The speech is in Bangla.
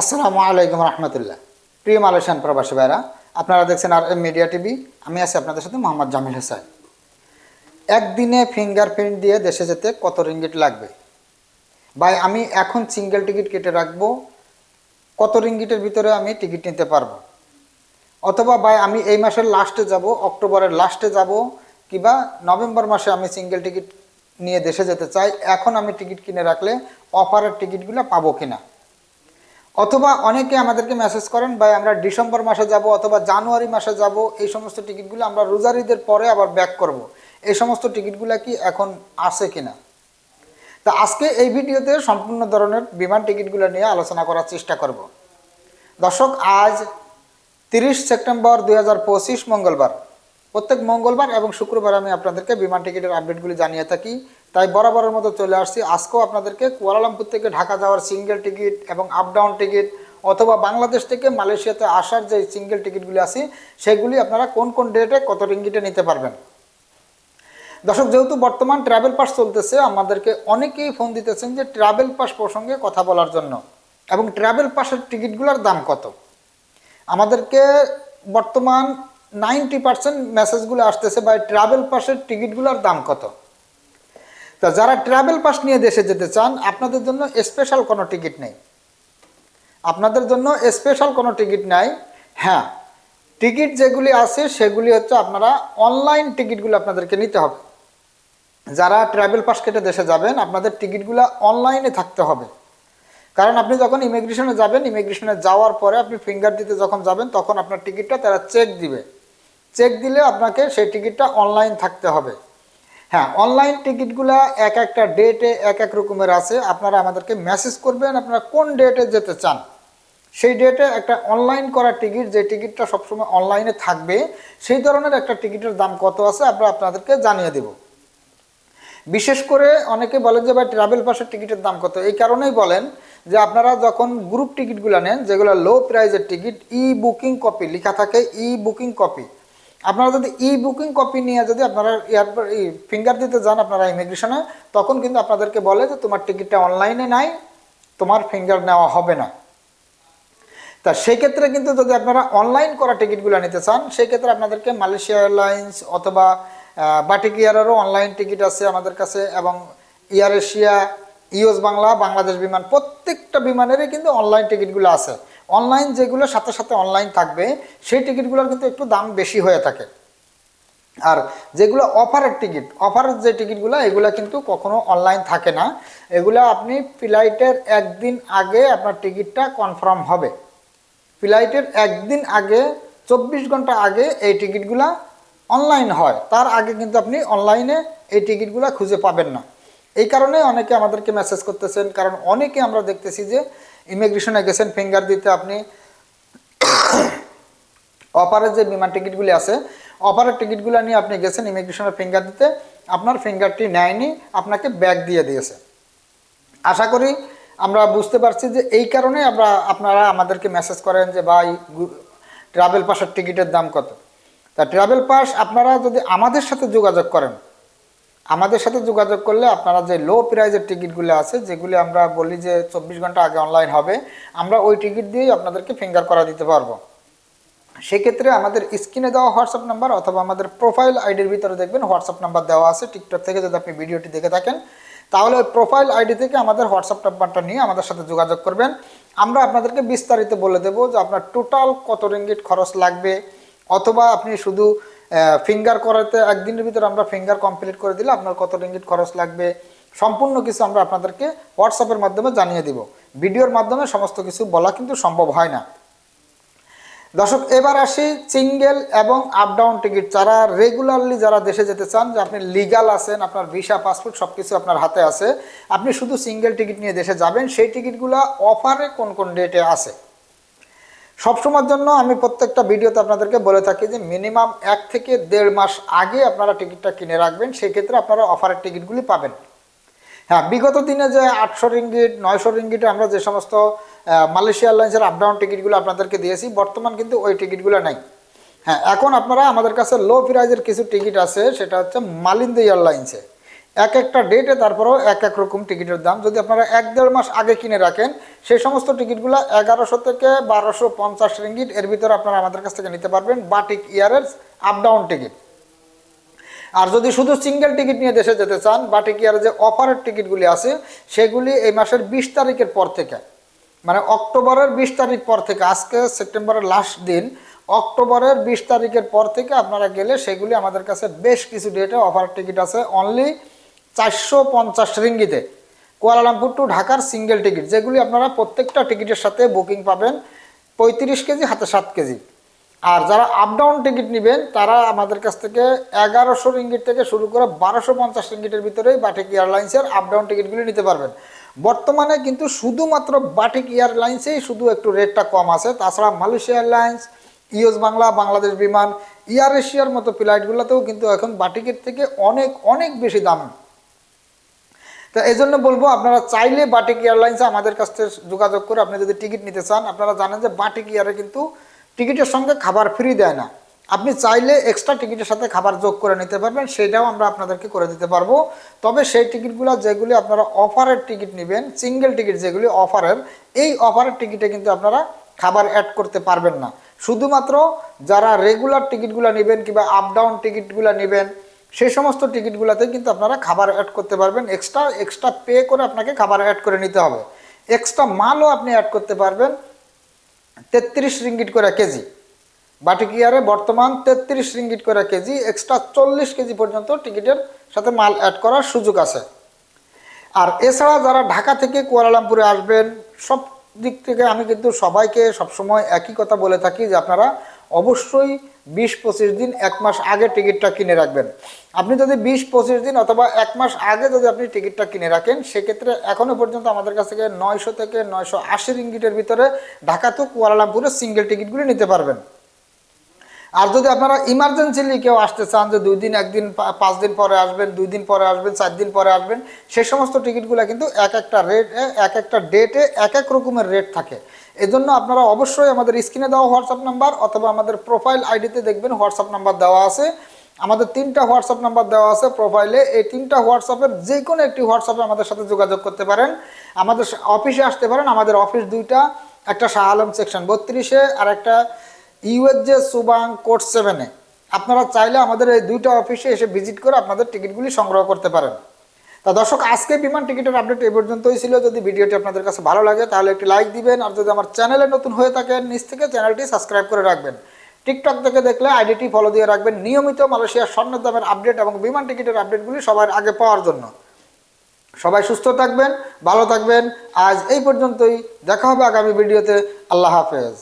আসসালামু আলাইকুম রহমতুল্লাহ। প্রিয় মালয়েশিয়ান প্রবাসী ভাইরা, আপনারা দেখছেন আর এম মিডিয়া টিভি। আমি আছি আপনাদের সাথে মোহাম্মদ জামিল হোসেন। একদিনে ফিঙ্গারপ্রিন্ট দিয়ে দেশে যেতে কত রিঙ্গিট লাগবে? ভাই, আমি এখন সিঙ্গেল টিকিট কেটে রাখব, কত রিঙ্গিটের ভিতরে আমি টিকিট নিতে পারব? অথবা ভাই, আমি এই মাসের লাস্টে যাব, অক্টোবরের লাস্টে যাব, কিবা নভেম্বর মাসে আমি সিঙ্গেল টিকিট নিয়ে দেশে যেতে চাই, এখন আমি টিকিট কিনে রাখলে অফারের টিকিটগুলো পাবো কিনা? অথবা অনেকে আমাদেরকে মেসেজ করেন, ভাই, আমরা ডিসেম্বর মাসে যাব অথবা জানুয়ারি মাসে যাব। এই সমস্ত টিকিটগুলো আমরা রোজারিদের পরে আবার ব্যাক করব। এই সমস্ত টিকিটগুলো কি এখন আছে কিনা? তা আজকে এই ভিডিওতে সম্পূর্ণ ধরনের বিমান টিকিটগুলো নিয়ে আলোচনা করার চেষ্টা করব। দর্শক, আজ তিরিশ সেপ্টেম্বর দুই হাজার পঁচিশ মঙ্গলবার। প্রত্যেক মঙ্গলবার এবং শুক্রবার আমি আপনাদেরকে বিমান টিকিটের আপডেটগুলি জানিয়ে থাকি। তাই বরাবরের মতো চলে আসছি। আজকেও আপনাদেরকে কুয়ালালামপুর থেকে ঢাকা যাওয়ার সিঙ্গেল টিকিট এবং আপ ডাউন টিকিট অথবা বাংলাদেশ থেকে মালয়েশিয়াতে আসার যে সিঙ্গেল টিকিটগুলি আছে, সেগুলি আপনারা কোন কোন ডেটে কত রিঙ্গিটে নিতে পারবেন। দর্শক, যেহেতু বর্তমান ট্রাভেল পাস চলতেছে, আমাদেরকে অনেকেই ফোন দিতেছেন যে ট্রাভেল পাস প্রসঙ্গে কথা বলার জন্য এবং ট্রাভেল পাসের টিকিটগুলোর দাম কত। আমাদেরকে বর্তমান নাইনটি পার্সেন্ট মেসেজগুলো আসতেছে বা ট্রাভেল পাসের টিকিটগুলোর দাম কত। তা যারা ট্রাভেল পাস নিয়ে দেশে যেতে চান, আপনাদের জন্য স্পেশাল কোনো টিকিট নেই। আপনাদের জন্য স্পেশাল কোনো টিকিট নাই। হ্যাঁ টিকিট যেগুলি আছে, সেগুলি হচ্ছে আপনারা অনলাইন টিকিটগুলো আপনাদেরকে নিতে হবে। যারা ট্রাভেল পাস কেটে দেশে যাবেন, আপনাদের টিকিটগুলো অনলাইনে থাকতে হবে। কারণ আপনি যখন ইমিগ্রেশনে যাবেন ইমিগ্রেশনে যাওয়ার পরে আপনি ফিঙ্গার দিতে যখন যাবেন, তখন আপনার টিকিটটা তারা চেক দিবে। চেক দিলে আপনাকে সেই টিকিটটা অনলাইন থাকতে হবে। হ্যাঁ অনলাইন টিকিটগুলো এক একটা ডেটে এক এক রকমের আছে। আপনারা আমাদেরকে মেসেজ করবেন, আপনারা কোন ডেটে যেতে চান। সেই ডেটে একটা অনলাইন করা টিকিট যে টিকিটটা সবসময় অনলাইনে থাকবে, সেই ধরনের একটা টিকিটের দাম কত আছে, আমরা আপনাদেরকে জানিয়ে দেব। বিশেষ করে অনেকে বলেন যে, ভাই ট্রাভেল পাসের টিকিটের দাম কত? এই কারণেই বলেন যে, আপনারা যখন গ্রুপ টিকিটগুলো নেন, যেগুলো লো প্রাইজের টিকিট ই বুকিং কপি লেখা থাকে ই বুকিং কপি আপনারা যদি ই বুকিং কপি নিয়ে যদি আপনারা এয়ারপোর্ট ফিঙ্গার দিতে যান আপনারা ইমিগ্রেশনে তখন কিন্তু আপনাদেরকে বলে যে তোমার টিকিটটা অনলাইনে নাই, তোমার ফিঙ্গার নেওয়া হবে না। তা সেক্ষেত্রে কিন্তু যদি আপনারা অনলাইন করা টিকিটগুলো নিতে চান, সেক্ষেত্রে আপনাদেরকে মালয়েশিয়া এয়ারলাইন্স অথবা বাটিক এয়ারেরও অনলাইন টিকিট আছে আমাদের কাছে এবং Air Asia US Bangla Bangladesh Biman, প্রত্যেকটা বিমানেরই কিন্তু অনলাইন টিকিটগুলো আছে। অনলাইন যেগুলো সাথে সাথে অনলাইন থাকবে, সেই টিকিটগুলোর কিন্তু একটু দাম বেশি হয়ে থাকে। আর যেগুলো অফারের টিকিট অফারের যে টিকিটগুলো এগুলো কিন্তু কখনো অনলাইন থাকে না। এগুলো আপনি ফ্লাইটের একদিন আগে আপনার টিকিটটা কনফার্ম হবে। ফ্লাইটের একদিন আগে, চব্বিশ ঘণ্টা আগে এই টিকিটগুলা অনলাইন হয়। তার আগে কিন্তু আপনি অনলাইনে এই টিকিটগুলো খুঁজে পাবেন না। এই কারণে অনেকে আমাদেরকে মেসেজ করতেছেন, কারণ অনেকে আমরা দেখতেছি যে ইমিগ্রেশনে গেছেন ফিঙ্গার দিতে আপনি অফারের যে বিমান টিকিটগুলি আছে, অপারের টিকিটগুলো নিয়ে আপনি গেছেন ইমিগ্রেশনের ফিঙ্গার দিতে, আপনার ফিঙ্গারটি নেয়নি, আপনাকে ব্যাগ দিয়ে দিয়েছে। আশা করি আমরা বুঝতে পারছি যে এই কারণে আমরা, আপনারা আমাদেরকে মেসেজ করেন যে, ভাই ট্রাভেল পাসের টিকিটের দাম কত? তা ট্রাভেল পাস আপনারা যদি আমাদের সাথে যোগাযোগ করেন আমাদের সাথে যোগাযোগ করলে আপনারা যে লো প্রাইজের টিকিটগুলো আছে, যেগুলি আমরা বলি যে চব্বিশ ঘণ্টা আগে অনলাইন হবে, আমরা ওই টিকিট দিয়েই আপনাদেরকে ফিঙ্গার করা দিতে পারব। সেক্ষেত্রে আমাদের স্ক্রিনে দেওয়া হোয়াটসঅ্যাপ নাম্বার অথবা আমাদের প্রোফাইল আইডির ভিতরে দেখবেন হোয়াটসঅ্যাপ নাম্বার দেওয়া আছে টিকটক থেকে যদি আপনি ভিডিওটি দেখে থাকেন, তাহলে ওই প্রোফাইল আইডি থেকে আমাদের হোয়াটসঅ্যাপ নাম্বারটা নিয়ে আমাদের সাথে যোগাযোগ করবেন। আমরা আপনাদেরকে বিস্তারিত বলে দেব যে আপনার টোটাল কত রিঙ্গিট খরচ লাগবে, অথবা আপনি শুধু ফিঙ্গার করাতে একদিনের ভিতরে আমরা ফিঙ্গার কমপ্লিট করে দিলে আপনার কত রিঙ্গিট খরচ লাগবে, সম্পূর্ণ কিছু আমরা আপনাদেরকে হোয়াটসঅ্যাপের মাধ্যমে জানিয়ে দিব। ভিডিওর মাধ্যমে সমস্ত কিছু বলা কিন্তু সম্ভব হয় না। দর্শক, এবার আসি সিঙ্গেল এবং আপ ডাউন টিকিট যারা রেগুলারলি যারা দেশে যেতে চান, যে আপনি লিগাল আছেন, আপনার ভিসা পাসপোর্ট সব কিছু আপনার হাতে আছে, আপনি শুধু সিঙ্গেল টিকিট নিয়ে দেশে যাবেন, সেই টিকিটগুলো অফারে কোন কোন ডেটে আছে? সবসময়ের জন্য আমি প্রত্যেকটা ভিডিওতে আপনাদেরকে বলে থাকি যে মিনিমাম এক থেকে দেড় মাস আগে আপনারা টিকিটটা কিনে রাখবেন, সেক্ষেত্রে আপনারা অফারের টিকিটগুলি পাবেন। হ্যাঁ বিগত দিনে যে আটশো রিঙ্গিট, নয়শো রিঙ্গিটে আমরা যে সমস্ত মালয়েশিয়া এয়ারলাইন্সের আপ ডাউন টিকিটগুলো আপনাদেরকে দিয়েছি, বর্তমান কিন্তু ওই টিকিটগুলো নাই। হ্যাঁ এখন আপনারা আমাদের কাছে লো প্রাইজের কিছু টিকিট আছে, সেটা হচ্ছে মালিন্দ এয়ারলাইন্সে। এক একটা ডেটে তারপরেও এক এক রকম টিকিটের দাম। যদি আপনারা এক দেড় মাস আগে কিনে রাখেন, সেই সমস্ত টিকিটগুলো এগারোশো থেকে বারোশো পঞ্চাশ রিঙ্গিট এর ভিতরে আপনারা আমাদের কাছ থেকে নিতে পারবেন বাটিক ইয়ারের আপ ডাউন টিকিট আর যদি শুধু সিঙ্গেল টিকিট নিয়ে দেশে যেতে চান বাটিক ইয়ারের যে অফারের টিকিটগুলি আছে, সেগুলি এই মাসের বিশ তারিখের পর থেকে মানে অক্টোবরের বিশ তারিখ পর থেকে, আজকে সেপ্টেম্বরের লাস্ট দিন, অক্টোবরের বিশ তারিখের পর থেকে আপনারা গেলে সেগুলি আমাদের কাছে বেশ কিছু ডেটে অফার টিকিট আছে। অনলি চারশো পঞ্চাশ রিঙ্গিতে। কুয়ালালামপুর টু ঢাকার সিঙ্গেল টিকিট যেগুলি আপনারা প্রত্যেকটা টিকিটের সাথে বুকিং পাবেন পঁয়ত্রিশ কেজি, হাতে সাত কেজি। আর যারা আপ ডাউন টিকিট নেবেন, তারা আমাদের কাছ থেকে এগারোশো রিঙ্গিট থেকে শুরু করে বারোশো পঞ্চাশ রিঙ্গিটের ভিতরেই বাটিক এয়ারলাইন্সের আপ ডাউন টিকিটগুলি নিতে পারবেন। বর্তমানে কিন্তু শুধুমাত্র বাটিক এয়ারলাইন্সেই শুধু একটু রেটটা কম আছে। তাছাড়া Malaysia Airlines US Bangla Bangladesh Biman Air এশিয়ার মতো ফ্লাইটগুলোতেও কিন্তু এখন বাটিকের থেকে অনেক অনেক বেশি দাম। তো এই জন্য বলব, আপনারা চাইলে বাটিক এয়ারলাইন্সে আমাদের কাছ থেকে যোগাযোগ করে আপনি যদি টিকিট নিতে চান, আপনারা জানেন যে বাটিক এয়ারে কিন্তু টিকিটের সঙ্গে খাবার ফ্রি দেয় না। আপনি চাইলে এক্সট্রা টিকিটের সাথে খাবার যোগ করে নিতে পারবেন, সেটাও আমরা আপনাদেরকে করে দিতে পারব। তবে সেই টিকিটগুলো যেগুলি আপনারা অফারের টিকিট নেবেন সিঙ্গেল টিকিট যেগুলি অফারের, এই অফারের টিকিটে কিন্তু আপনারা খাবার অ্যাড করতে পারবেন না। শুধুমাত্র যারা রেগুলার টিকিটগুলো নেবেন কিংবা আপ ডাউন টিকিটগুলো নেবেন সেই সমস্ত টিকিটগুলোতে কিন্তু আপনারা খাবার অ্যাড করতে পারবেন। এক্সট্রা এক্সট্রা পে করে আপনাকে খাবার অ্যাড করে নিতে হবে। এক্সট্রা মালও আপনি অ্যাড করতে পারবেন। তেত্রিশ রিঙ্গিট করে কেজি। বাটিকিয়ারে বর্তমান তেত্রিশ রিঙ্গিট করে কেজি। এক্সট্রা চল্লিশ কেজি পর্যন্ত টিকিটের সাথে মাল অ্যাড করার সুযোগ আছে। আর এছাড়া যারা ঢাকা থেকে কুয়ালালামপুরে আসবেন, সব দিক থেকে আমি কিন্তু সবাইকে সবসময় একই কথা বলে থাকি যে আপনারা অবশ্যই বিশ পঁচিশ দিন, এক মাস আগে টিকিটটা কিনে রাখবেন। আপনি যদি বিশ পঁচিশ দিন অথবা এক মাস আগে যদি আপনি টিকিটটা কিনে রাখেন, সেক্ষেত্রে এখনও পর্যন্ত আমাদের কাছ থেকে নয়শো থেকে নয়শো আশি রিঙ্গিটের ভিতরে ঢাকা তো কুয়ালালামপুরে সিঙ্গেল টিকিটগুলি নিতে পারবেন। আর যদি আপনারা ইমার্জেন্সিলি কেউ আসতে চান, যে দুই দিন, একদিন পাঁচ দিন পরে আসবেন, দুই দিন পরে আসবেন, চার দিন পরে আসবেন সেই সমস্ত টিকিটগুলো কিন্তু এক একটা রেট এক একটা ডেটে এক এক রকমের রেট থাকে। এজন্য আপনারা অবশ্যই আমাদের স্ক্রিনে দেওয়া হোয়াটসঅ্যাপ নাম্বার অথবা আমাদের প্রোফাইল আইডিতে দেখবেন হোয়াটসঅ্যাপ নাম্বার দেওয়া আছে। আমাদের তিনটা হোয়াটসঅ্যাপ নাম্বার দেওয়া আছে প্রোফাইলে এই তিনটা হোয়াটসঅ্যাপের যে কোনো একটি হোয়াটসঅ্যাপে আমাদের সাথে যোগাযোগ করতে পারেন। আমাদের অফিসে আসতে পারেন। আমাদের অফিস দুইটা, একটা শাহ আলম সেকশন বত্রিশে আর একটা ইউএসজে সুবাং কোর্ট সেভেনে আপনারা চাইলে আমাদের এই দুইটা অফিসে এসে ভিজিট করে আপনাদের টিকিটগুলি সংগ্রহ করতে পারেন। তা দর্শক, আজকে বিমান টিকিটের আপডেট এই পর্যন্তই ছিল। যদি ভিডিওটি আপনাদের কাছে ভালো লাগে, তাহলে একটি লাইক দিবেন, আর যদি আমার চ্যানেলে নতুন হয়ে থাকেন নিচ থেকে চ্যানেলটি সাবস্ক্রাইব করে রাখবেন। টিকটক থেকে দেখলে আইডিটি ফলো দিয়ে রাখবেন নিয়মিত মালয়েশিয়ার স্বর্ণের দামের আপডেট এবং বিমান টিকিটের আপডেটগুলি সবার আগে পাওয়ার জন্য। সবাই সুস্থ থাকবেন, ভালো থাকবেন। আজ এই পর্যন্তই, দেখা হবে আগামী ভিডিওতে। আল্লাহ হাফেজ।